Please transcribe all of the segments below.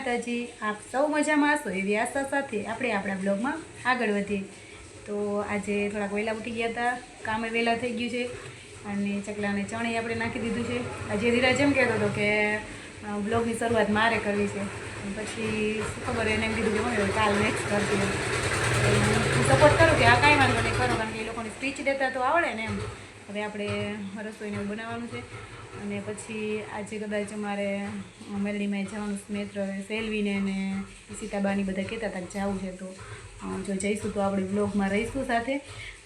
માતાજી, આપ સૌ મજામાં હશો? એવી આશા સાથે આપણે આપણા બ્લોગમાં આગળ વધીએ. તો આજે થોડાક વહેલા ઉઠી ગયા હતા. કામે વહેલા થઈ ગયું છે. અને ચકલાને ચણે આપણે નાખી દીધું છે. આજે ધીરજ એમ કહેતો હતો કે બ્લોગની શરૂઆત મારે કરવી છે. પછી શું ખબર એને એમ કીધું કે, મમ્મી કાલ નેક્સ્ટ કરતી. હું સપોર્ટ કરું કે આ કાંઈ વાંધો નહીં, કરો. કારણ કે એ લોકોને સ્પીચ દેતા તો આવડે ને એમ. હવે આપણે રસોઈને બનાવવાનું છે. અને પછી આજે કદાચ અમારે મેલડીમાં જવાનું મિત્ર સેલવીને ને સીતાબાની બધા કહેતા હતા જવું છે તો જો જઈશું તો આપણે બ્લોગમાં રહીશું સાથે.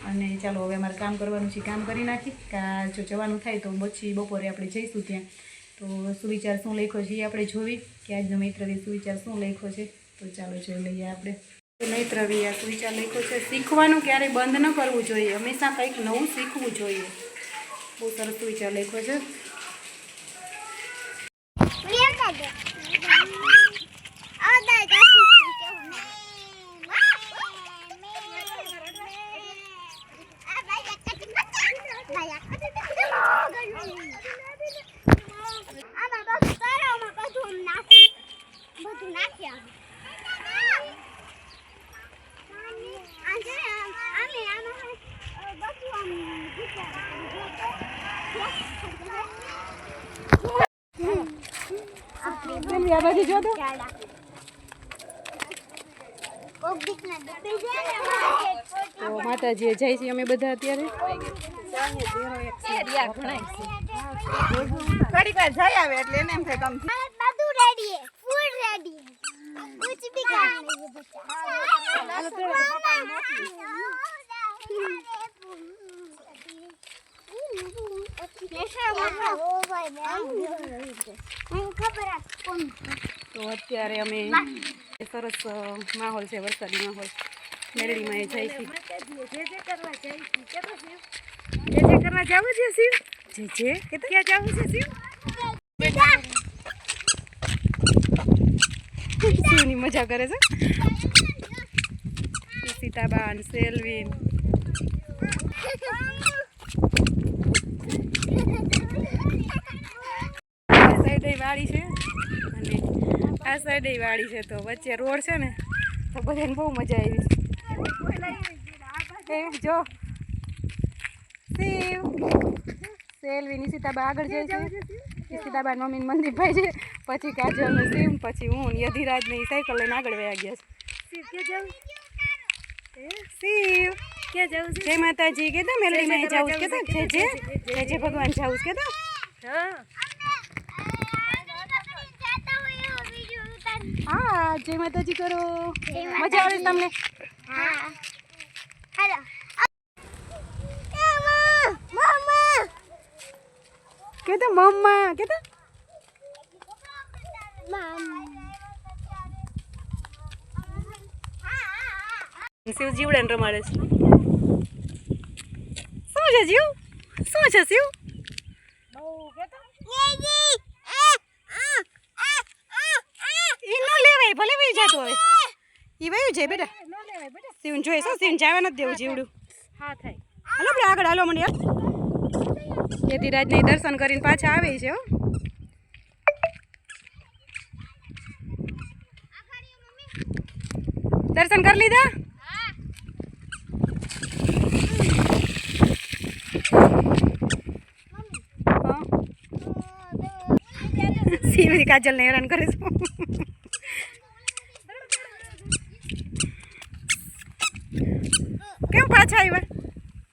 અને ચાલો હવે અમારે કામ કરવાનું છે, કામ કરી નાખી કા જો જવાનું થાય તો પછી બપોરે આપણે જઈશું ત્યાં. તો સુવિચાર શું લખ્યો છે એ આપણે જોવી. કે આજનો મિત્રએ સુવિચાર શું લખ્યો છે? તો ચાલો જોઈ લઈએ આપણે. મિત્ર આ સુવિચાર લખ્યો છે, શીખવાનું ક્યારેય બંધ ન કરવું જોઈએ. હંમેશા કંઈક નવું શીખવું જોઈએ. બહુ સરસ વિચાર લખ્યો છે. મમ્મી આ જો માતાજી જય છીએ અમે બધા અત્યારે. થોડીક વાર જઈ આવે એટલે એને એમ થાય કમ બધું રેડી ફૂલ રેડી કુછ ભી ખાને તો અત્યારે અમે સરસ માહોલ છે વરસાદી માહોલ મેરડીમાં એ જાય જે જે કરવા જવું છે શિવ જે જે કે ક્યાં જવું છે શિવ શિવની મજા કરે છે સીતાબાન સેલ્વીન આ સાઈડે વાડી છે. અને આ સાઈડે વાડી છે તો વચ્ચે રોડ છે ને તો બધાને બહુ મજા આવી. જો. શિવ. આગળ જાય છે. નિશિતાબા મમ્મીને મંદિર ભાઈ છે. પછી કાજલ શિવ પછી હું યધિરાજ ને સાયકલ લઈને આગળ વયા ગયા છે. શિવ ક્યાં જવું? જય માતાજી કેતા મેલડીમાં જાવું કેતા જય જય ભગવાન જાવું કેતા હા હા જય માતાજી કરો. મજા આવે તમને? કેતો મમ્મા કેતા શિવ જીવડાને રમાડે છે. શું છે જીવ? શું છે શિવ ઈ ન લેવાય ભલે વહી જતું હવે ઈ વયું જાય બેટા. સીવન જોઈએ શું સીવન જવા નથી દેવું જીવડું? હા થાય. હાલો આપણે આગળ હાલો મને યતિરાજને દર્શન કરીને પાછા આવે છે હો. દર્શન કરી લીધા? શિવરી કાજલ કાજલને હેરાન કરે છે કેમ પાછા આવ્યા.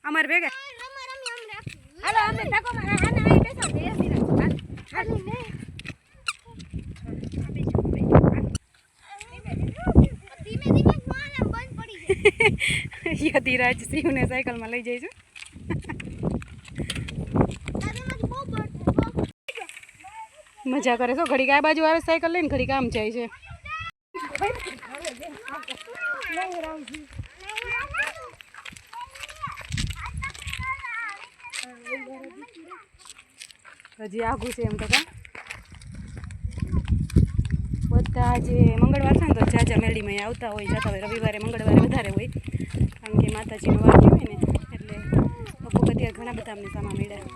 અમારે ભેગા. હાલો, અમે ધક્કો મારા આને અહીં બેસો ને એ સિરા હાલ. ને યધિરાજ સિંહને સાયકલમાં લઈ જઈશું મજા કરે છો ઘડીક આ બાજુ આવે, સાયકલ લઈને ઘડીક આમ જાય છે. હજી આઘું છે એમ તો બધા જે મંગળવાર છે ને તો જાજા મેળીમાં આવતા હોય જતા હોય. રવિવારે મંગળવારે વધારે હોય. કારણ કે માતાજીનો વાર હોય ને એટલે લોકો અત્યારે ઘણા બધા અમને સામા મેળ્યા.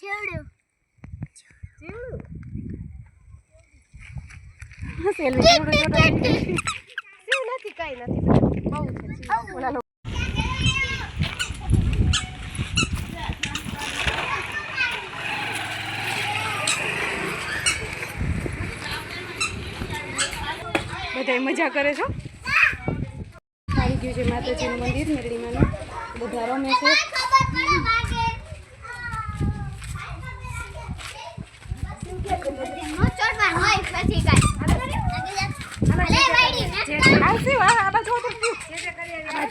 છેવડે શિવ નથી કાંઈ નથી બહુ બધા મજા કરે છો? આવી ગયું છે માતાજીનું મંદિર મેરડીમાંનું બધા રમે છે ખબર પડે વાગે નો ચોટવાનું હોય પછી કાઈ અલે વાડી ને આવશે આ આ બાજુ આવતું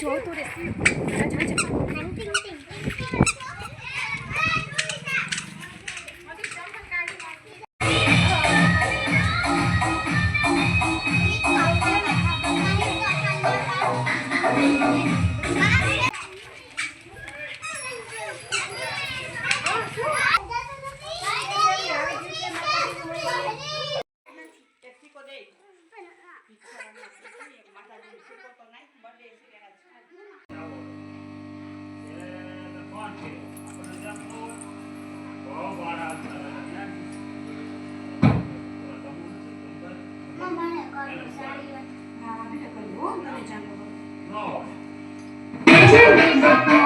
રહ્યું. આ બાજુ શિવ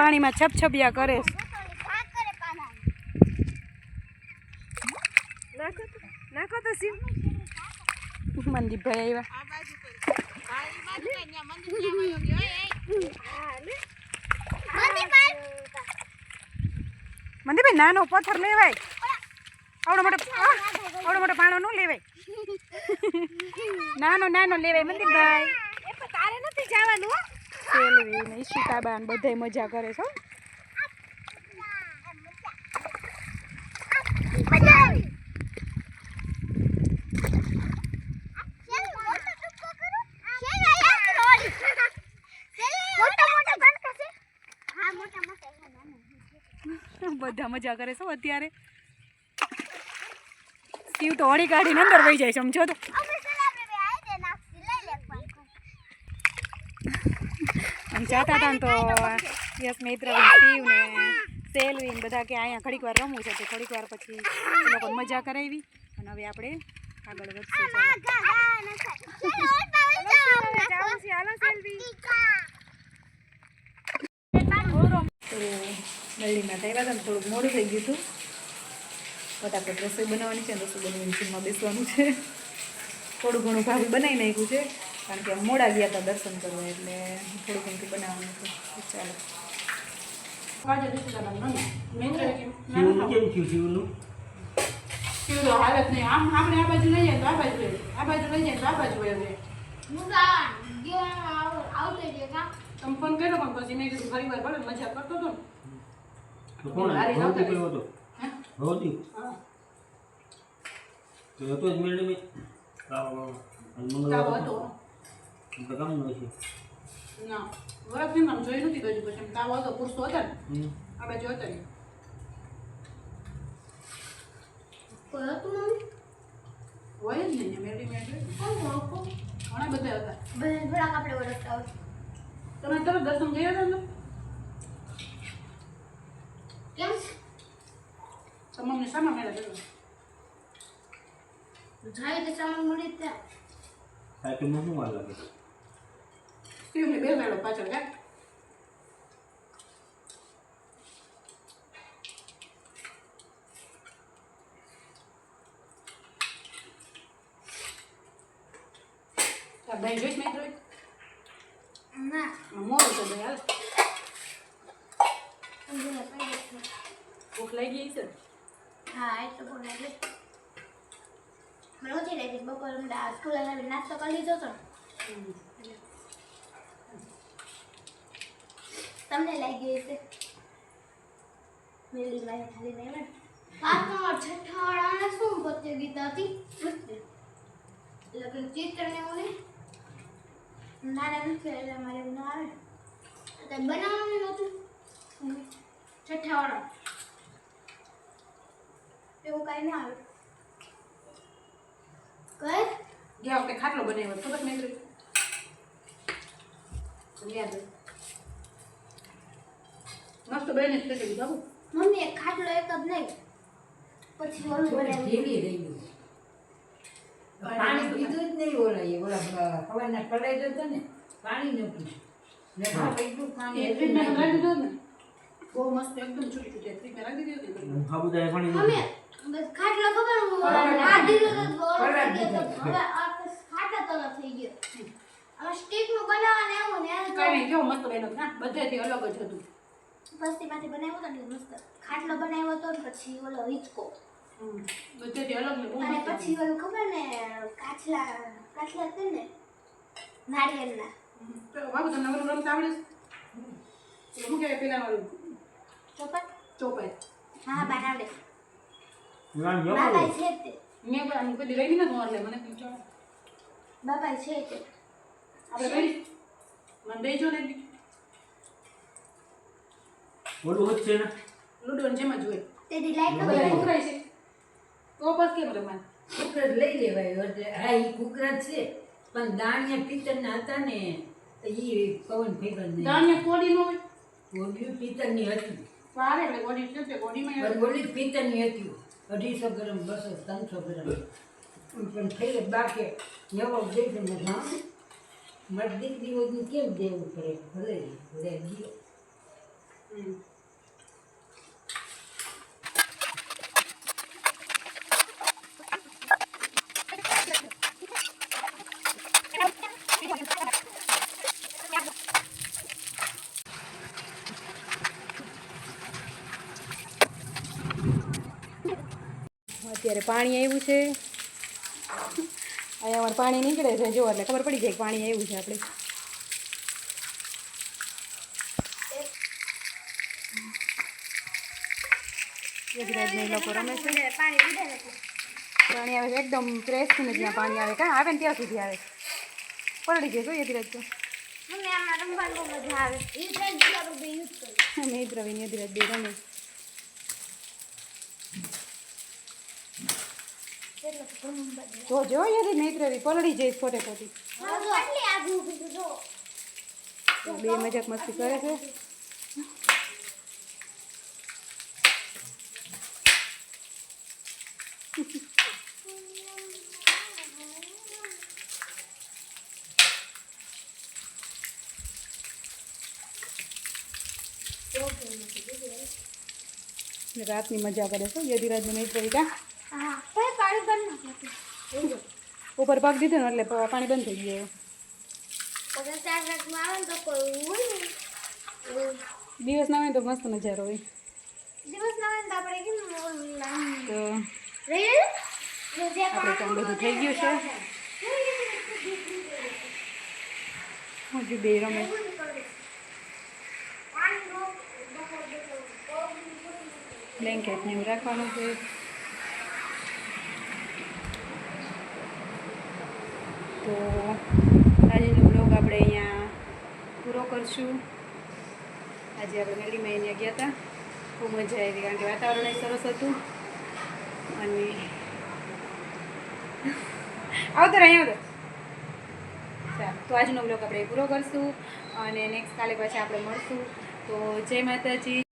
પાણીમાં છપછપિયા કરે નાખો તો મનદીપભાઈ આવ્યા. મનદીપભાઈ નાનો પથ્થર લેવાય. આવડો મોટો આવડો મોટો પાણો ન લેવાય. નાનો નાનો લેવાય મનદીપભાઈ તારે નથી જવાનું સેલવી ને ઈશિતાબાન ને બધાય મજા કરે છે બધા મજા કરે છે અત્યારે. શિવ તો હળી કાઢીને અંદર વહી જાય સમજો તો અને જાતા હતા ને તો યસ મિત્ર શિવ ને સેલવી ને બધા કે અહીંયા ઘડીક વાર રમવું છે તો ઘડીક વાર પછી એ લોકો મજા કરાવી. અને હવે આપણે આગળ નળીમાં આવ્યા હતા ને થોડુંક મોડું થઈ ગયું હતું. ફટાફટ રસોઈ બનાવવાની છે ને રસોઈ બનાવીને જીમમાં બેસવાનું છે. થોડું ઘણું ભાવ બનાવી નાખ્યું છે. કારણ કે મોડા ગયા હતા દર્શન કરવા એટલે થોડું ઘણું બનાવવાનું હતું. ચાલો. હાલત નહીં. આમ આપણે આ બાજુ લઈ તો આ બાજુ આ બાજુ લઈ તો આ બાજુ તમે ફોન કર્યો પણ પછી મેં કીધું ફરી વાર ભલે મજા કરતો હતો ને. તો કોણ હતો? હે? તો હતો જ મેળવી તાવો અને તાવો મંગળવાર હતો તો કામ નો છે. ના વરસ આમ જોઈ નથી ગયું પછી. એમ તાવો હતો પૂરતો હતા ને? આપણે આ બાજુ હતો ને હોય જ નહીં મેળી મેળી ઘણા બધા હતા. તમે તરત દર્શન ગયા હતા ને? તમામને સામા મેળા કર્યો જાય તો સામાન મળી ત્યાં. સાયકલમાં શું વાર લાગે સ્ટીવને બેસાડો પાછળ આ દહીં જોઈશ મિત્રો ના મોડું તો ભાઈ હાલ. ભૂખ લાગી ગઈ છે હા એ તો બોલે એટલે મને ઓછી લાગી બપોર નાસ્તો કરી લીધો તો તમને લાગી હશે મેલી મારી ખાલી નહીં ને પાંચમા છઠ્ઠા વાળાને શું પ્રતિયોગિતા હતી એટલે પેલું ચિત્ર ને એવું નહીં નાના નથી એટલે મારે એવું ના આવે તો બનાવવાનું નહોતું છઠ્ઠા વાળા એવું કાંઈ ના આવે કર ગયા વખતે ખાટલો બનાવ્યો હતો, ખબર મિત્રો યાદ મસ્ત બહેને જ કરી દીધું મમ્મી એક ખાટલો એક જ નહીં. પછી ઓલું ઢીલી રહી ગયું. પાણી પીધું જ નહીં. ઓલા એ ઓલા હવાના કડાઈ જતો ને પાણી ન પીધું. ને પાણી એ ફ્રીજમાં તો રાખી ને. બહુ મસ્ત એકદમ છૂટી છૂટી ફ્રીજમાં રાખી દીધું હતું. સાબુદાણા પાણી મમ્મી બસ ખાટલો ખબર હું આ દીધો તો ઓલો થઈ ગયો દીધો. તો હવે આ તો ખાટા તળો થઈ ગયો. હવે સ્ટીકનું બનાવવાનું એવું ને કાંઈ નહીં મસ્ત બન્યો. બધેથી અલગ જ હતું. પસ્તીમાંથી બનાવ્યો હતો ને એટલે મસ્ત ખાટલો બનાવ્યો હતો ને પછી ઓલો હિંચકો. હમ. અલગ ને અને પછી ઓલું ખબર ને કાચલા કાચલા છે ને નારિયેલના બાબુ તમને ઓલું રમતા આવડે છે? શું કહેવાય પેલા ઓલું ચોપટ ચોપાઈ. હા નામ જો બાપા છે તે. મેં પણ આમ કદી રહી નથી એટલે મને છે તે. આપણે મને દઈ જો ને એક હોત છે ને. લૂડો ને જેમ જ હોય તેથી લાઈટ નો બધું ઉખરાય છે. તો બસ કેમ રમાય? કુકર લઈ લેવાય એટલે હા એ કુકર છે. પણ દાણિયા પિત્તરના હતા ને તો એ પવન ફેગર નહીં. દાણિયા કોડી નો કોડી ઓલી પિત્તરની હતી. સારે એટલે કોડી છે તે કોડીમાં પણ ઓલી પિત્તરની હતી. અઢીસો ગ્રામ બસો ત્રણસો ગ્રામ. પણ થઈ બાકી. એવો દેશે ને હા મારી દીકરી હોય કેમ દેવું પડે? ભલે ભલે ગયો. હમ. પાણી આવ્યું છે. અહીંયા અમારે પાણી નીકળે છે જો એટલે ખબર પડી જાય કે પાણી આવ્યું છે આપણે. ગુજરાતના લોકો રમે છે. પાણી આવે છે એકદમ ફ્રેશ ને જ્યાં પાણી આવે. કાં આવે ને ત્યાં સુધી આવે. પલળી જાય જોઈએ ધીરજ તો. મેં દ્રવીને ધીરજ બે રમે. એટલે ઘણું બધું તો જો, યાર નહીં દ્રવી પલળી જાય ખોટે ખોટી કેટલી આગળ ઊભી છે જો તો બે મજાક મસ્તી કરે છે. ને રાતની મજા કરે છે. યદિરાજની નહીં દ્રવી કા? હા. ભાઈ પાણી બંધ નાખ્યું ઉપર પાક દીધો ને એટલે પાણી બંધ થઈ ગયું. દિવસ ના હોય તો મસ્ત નજારો હોય. દિવસ ના હોય તો આપણે કેમ તો આપણે કામ બધું થઈ ગયું છે. હજુ બે રમે. બ્લેન્કેટ ને એવું રાખવાનું છે. તો આજનો બ્લોગ આપણે અહીંયા પૂરો કરશું. આજે આપણે મેલીમાં અહીંયા ગયા હતા. ખૂબ મજા આવી કારણ કે વાતાવરણ સરસ હતું. અને આવતો રહે આવતો સારું તો આજનો બ્લોગ આપણે પૂરો કરશું અને નેક્સ્ટ કાલે પાછા આપણે મળશું. તો જય માતાજી.